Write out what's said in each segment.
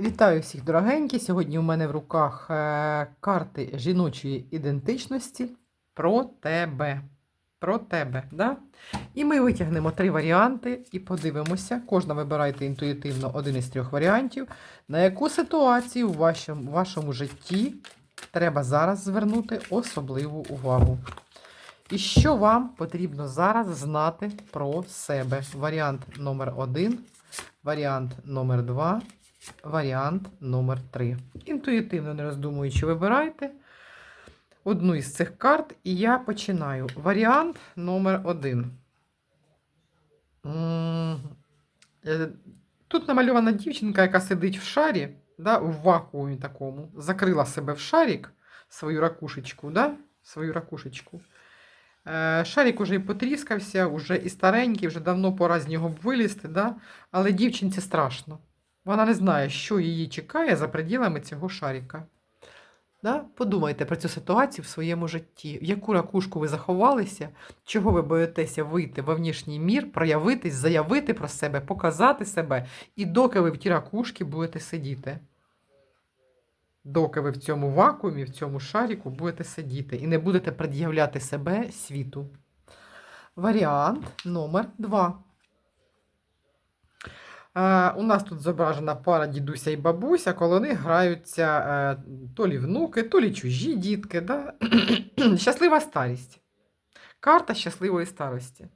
Вітаю всіх дорогенькі. Сьогодні у мене в руках е, карти жіночої ідентичності про тебе. Про тебе. Да? І ми витягнемо три варіанти і подивимося. Кожна вибирайте інтуїтивно один із трьох варіантів, на яку ситуацію в вашому, вашому житті треба зараз звернути особливу увагу. І що вам потрібно зараз знати про себе? Варіант номер один, варіант номер два варіант номер 3. Інтуїтивно, не роздумуючи, вибирайте одну із цих карт, і я починаю. Варіант номер 1. Тут намальована дівчинка, яка сидить в шарі, да, в вакуумі такому, закрила себе в шарик, свою ракушечку, да, свою ракушечку. Е, Шарик уже і потріскався, уже і старенький, вже давно пора з нього вилізти, да? але дівчинці страшно. Вона не знає, що її чекає за пределами цього шарика. Да? Подумайте про цю ситуацію в своєму житті. В яку ракушку ви заховалися, чого ви боїтеся вийти в внішній мір, проявитись, заявити про себе, показати себе, і доки ви в ті ракушки будете сидіти. Доки ви в цьому вакуумі, в цьому шарику будете сидіти і не будете пред'являти себе світу. Варіант номер 2. У нас тут зображена пара дідуся і бабуся, коли вони граються е, то лі внуки, то лі чужі дітки. Да? Щаслива старість. Карта щасливої старості. Е,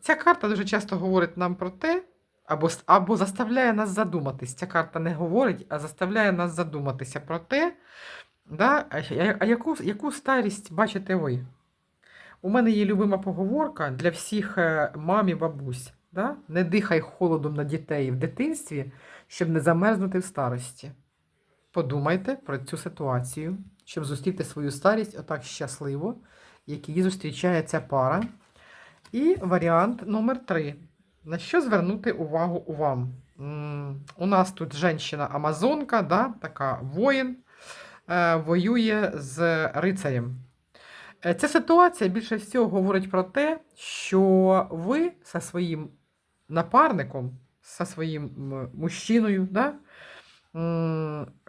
Ця карта дуже часто говорить нам про те, або, або заставляє нас задуматись. Ця карта не говорить, а заставляє нас задуматися про те, да? а а яку, яку старість бачите ви? У мене є любима поговорка для всіх е, мам і бабусь. Да? Не дихай холодом на дітей в дитинстві, щоб не замерзнути в старості. Подумайте про цю ситуацію, щоб зустріти свою старість отак щасливо, як її зустрічає ця пара. І варіант номер три. На що звернути увагу у вам? У нас тут жінка-амазонка, да, така воїн, е, воює з рицарем. Е, Ця ситуація більше всього говорить про те, що ви зі своїм напарником, зі своїм мужчиною, да,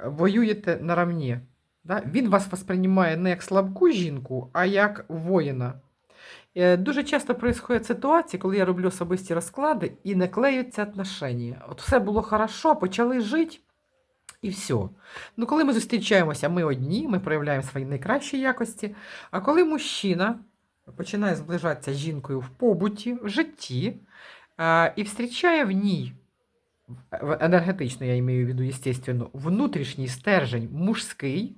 воюєте наравні. Да? Він вас восприймає не як слабку жінку, а як воїна. Е, Дуже часто відбувають ситуації, коли я роблю особисті розклади і не клеються отношення. От все було хорошо, почали жити. І все. Ну, коли ми зустрічаємося, ми одні, ми проявляємо свої найкращі якості. А коли мужчина починає зближатися з жінкою в побуті, в житті, і зустрічає в ній, в енергетично, я маю в виду, естественно, внутрішній стержень мужський,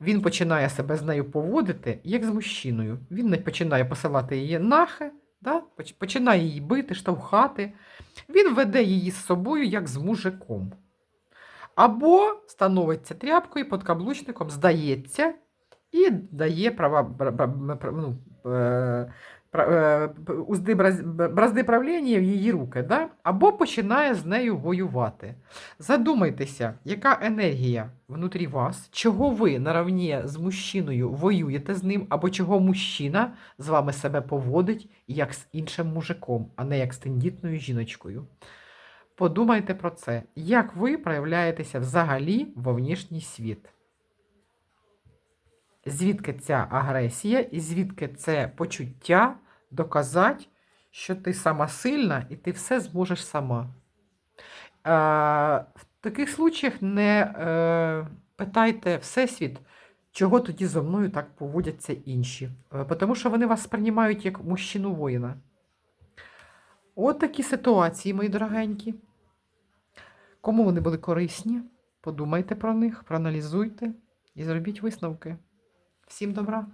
він починає себе з нею поводити, як з мужчиною. Він починає посилати її нахи, да? починає її бити, штовхати. Він веде її з собою, як з мужиком. Або становиться тряпкою під каблучником, здається, і дає права ну, е, узди бразди правління в її руки, да? або починає з нею воювати. Задумайтеся, яка енергія внутрі вас, чого ви наравні з мужчиною воюєте з ним, або чого мужчина з вами себе поводить як з іншим мужиком, а не як з тендітною жіночкою. Подумайте про це, як ви проявляєтеся взагалі во внішній світ. Звідки ця агресія і звідки це почуття доказати, що ти сама сильна і ти все зможеш сама. Е, в таких случаях не е, питайте Всесвіт, чого тоді зо мною так поводяться інші. Е, тому що вони вас сприймають як мужчину воїна. От такі ситуації, мої дорогенькі. Кому вони були корисні, подумайте про них, проаналізуйте і зробіть висновки. Всім добра!